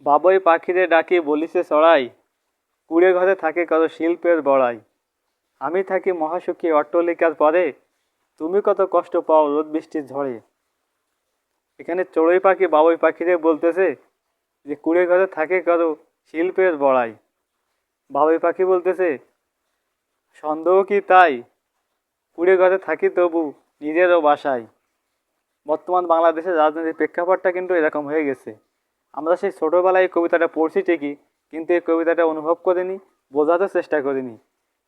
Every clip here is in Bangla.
বাবুই পাখিরে ডাকি, বলিছে, চড়াই। কুড়ে ঘরে থাকে কত শিল্পের বড়াই। আমি থাকি মহাসুখী অট্টলিকার পরে। তুমি কত কষ্ট পাও রোদ বৃষ্টির ঝড়ে। এখানে চড়ুই পাখি, বাবুই পাখিরে বলতেছে যে, কুড়ে ঘরে থাকে কত শিল্পের বড়াই। বাবুই পাখি বলতেছে, সন্দেহ কি তাই? কুড়ে ঘরে থাকি তবু নিজেরও বাসায়। বর্তমান বাংলাদেশের রাজনৈতিক প্রেক্ষাপটটা কিন্তু এরকম হয়ে গেছে। আমরা সেই ছোটোবেলায় কবিতাটা পড়ছি ঠিকই, কিন্তু এই কবিতাটা অনুভব করিনি, বোঝাতে চেষ্টা করিনি।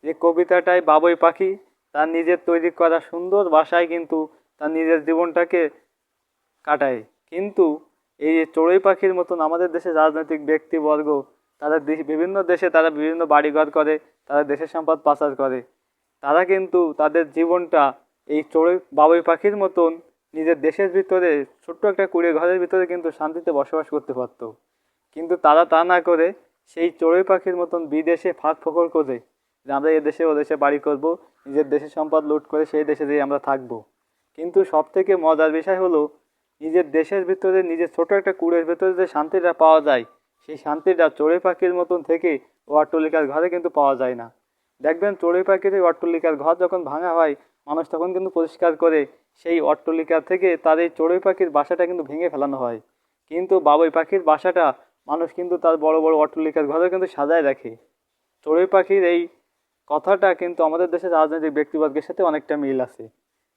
এই কবিতাটায় বাবুই পাখি, তার নিজের তৈরি করা সুন্দর ভাষায় কিন্তু তার নিজের জীবনটাকে কাটায়। কিন্তু এই যে চড়ুই পাখির মতন আমাদের দেশে রাজনৈতিক ব্যক্তিবর্গ তারা বিভিন্ন দেশে তারা বিভিন্ন বাড়িঘর করে তারা দেশের সম্পদ পাচার করে। তারা কিন্তু তাদের জীবনটা এই চড়ুই, বাবুই পাখির মতন নিজের দেশের ভিতরে, ছোট্ট একটা কুড়ে ঘরের ভিতরে কিন্তু শান্তিতে বসবাস করতে পারতো। কিন্তু তারা তা না করে সেই চড়ুই পাখির মতন বিদেশে ফাঁক ফোকর করে যে আমরা এ দেশে ও দেশে বাড়ি করব, নিজের দেশের সম্পদ লুট করে সেই দেশে যেয়ে আমরা থাকব। কিন্তু সব থেকে মজার বিষয় হলো, নিজের দেশের ভিতরে, নিজের ছোট একটা কুড়ের ভিতরে যে শান্তিটা পাওয়া যায়, সেই শান্তিটা চড়ুই পাখির মতন থেকে ও অট্টলিকার ঘরে কিন্তু পাওয়া যায় না। দেখবেন চড়ুই পাখির এই অট্টলিকার ঘর যখন ভাঙা হয়, মানুষ তখন কিন্তু পরিষ্কার করে সেই অট্টলিকা থেকে তার এই চড়ুই পাখির বাসাটা কিন্তু ভেঙে ফেলানো হয়। কিন্তু বাবুই পাখির বাসাটা মানুষ কিন্তু তার বড় বড় অট্টলিকার ঘরে কিন্তু সাজায় রাখে। চড়ুই পাখির এই কথাটা কিন্তু আমাদের দেশের রাজনৈতিক ব্যক্তিবর্গের সাথে অনেকটা মিল আছে।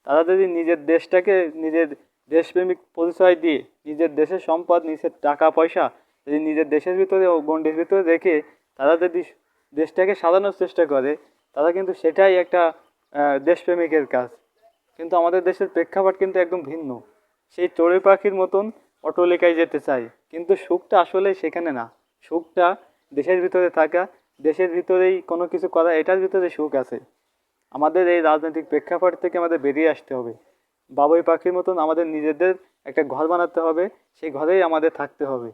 তারা যদি নিজের দেশটাকে, নিজের দেশপ্রেমিক পরিচয় দিয়ে, নিজের দেশের সম্পদ, নিজের টাকা পয়সা যদি নিজের দেশের ভিতরে ও গণ্ডির ভিতরে রেখে তারা যদি দেশটাকে সাজানোর চেষ্টা করে, তারা কিন্তু সেটাই একটা দেশপ্রেমিকের কাজ। কিন্তু আমাদের দেশের প্রেক্ষাপট কিন্তু একদম ভিন্ন। সেই চড়ুই পাখির মতন অট্টলিকায় যেতে চাই কিন্তু সুখটা আসলে সেখানে না। সুখটা দেশের ভিতরে থাকা, দেশের ভিতরেই কোনো কিছু করা, এটার ভিতরে সুখ আছে। আমাদের এই রাজনৈতিক প্রেক্ষাপট থেকে আমাদের বেরিয়ে আসতে হবে। বাবুই পাখির মতন আমাদের নিজেদের একটা ঘর বানাতে হবে, সেই ঘরেই আমাদের থাকতে হবে।